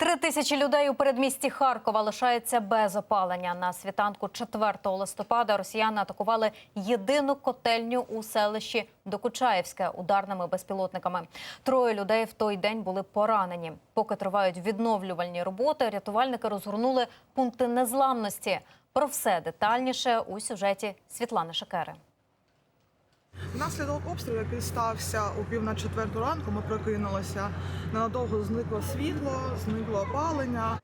Три тисячі людей у передмісті Харкова лишаються без опалення. На світанку 4 листопада росіяни атакували єдину котельню у селищі Докучаєвське ударними безпілотниками. Троє людей в той день були поранені. Поки тривають відновлювальні роботи, рятувальники розгорнули пункти незламності. Про все детальніше у сюжеті Світлани Шакери. Внаслідок обстрілу, який стався у пів на четверту ранку, ми прокинулися. Ненадовго зникло світло, зникло опалення.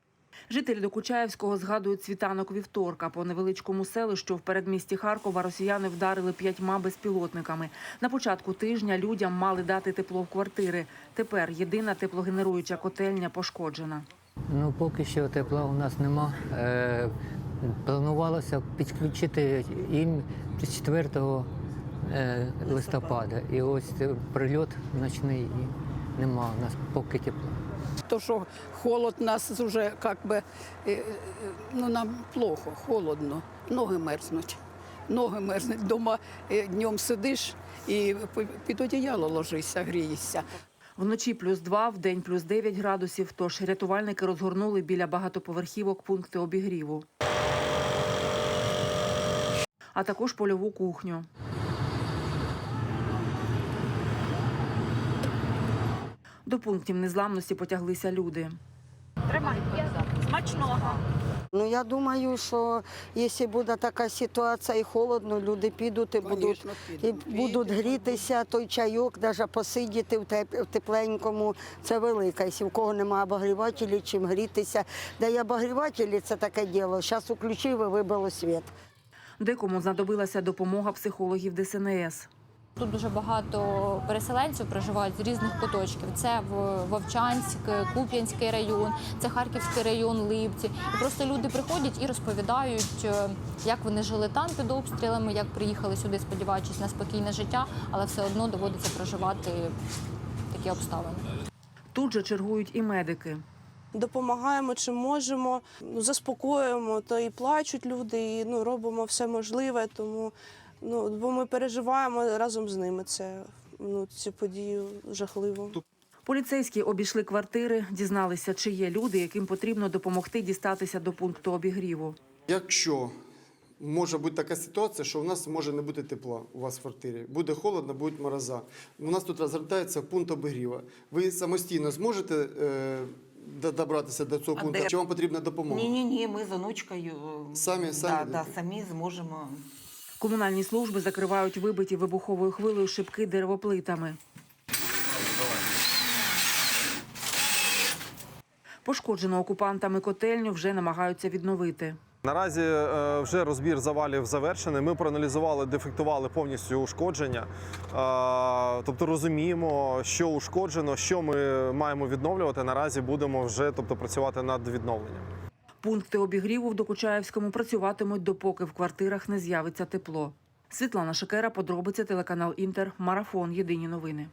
Жителі Докучаєвського згадують світанок вівторка. По невеличкому селищу в передмісті Харкова росіяни вдарили п'ятьма безпілотниками. На початку тижня людям мали дати тепло в квартири. Тепер єдина теплогенеруюча котельня пошкоджена. Ну, поки що тепла у нас нема. Е, планувалося підключити їм з 4 е, листопада. І ось е, прильот ночний і нема у нас поки тепла. То, что холод нас уже как бы, э, э, ну нам плохо, холодно, ноги мерзнуть. Ноги мерзнуть. Дома е, днем сидиш і пи- під одіяло ложишся, грієшся. Вночі плюс 2, в день плюс 9 градусів. Тож рятувальники розгорнули біля багатоповерхівок пункти обігріву. А також польову кухню. До пунктів незламності потяглися люди. Ну я думаю, що якщо буде така ситуація і холодно, люди підуть і будуть, Конечно, і будуть грітися, той чайок, навіть посидіти в теп- в тепленькому. Це велика. Якщо в кого немає обогрівателів, чим грітися. Де є обогрівателі, це таке діло. Зараз включив і вибило світ. Декому знадобилася допомога психологів ДСНС. Тут дуже багато переселенців проживають з різних куточків. Це в- Вовчанськ, Куп'янський район, це Харківський район, Липці. І просто люди приходять і розповідають, е, як вони жили там під обстрілами, як приїхали сюди, сподіваючись на спокійне життя, але все одно доводиться проживати такі обставини. Тут же чергують і медики. допомагаємо чим можемо, ну, заспокоюємо, то і плачуть люди, і ну, робимо все можливе, тому ну, бо ми переживаємо разом з ними це, ну, цю подію жахливу. Поліцейські обійшли квартири, дізналися, чи є люди, яким потрібно допомогти дістатися до пункту обігріву. Якщо може бути така ситуація, що у нас може не бути тепла у вас в квартирі, буде холодно, будуть мороза. У нас тут розгортається пункт обігріву. Ви самостійно зможете е, до- добратися до цього А пункту? де? Чи вам потрібна допомога? Ні, ні, ні, ми з онучкою Самі- самі да, да, самі зможемо. Комунальні служби закривають вибиті вибуховою хвилею шибки деревоплитами. Пошкоджену окупантами котельню вже намагаються відновити. Наразі е, вже розбір завалів завершений. Ми проаналізували, дефектували повністю ушкодження. Е, Тобто розуміємо, що ушкоджено, що ми маємо відновлювати. Наразі будемо вже тобто, працювати над відновленням. Пункти обігріву в Докучаєвському працюватимуть, допоки в квартирах не з'явиться тепло. Світлана Шикера, подробиці телеканал Інтер, Марафон. Єдині новини.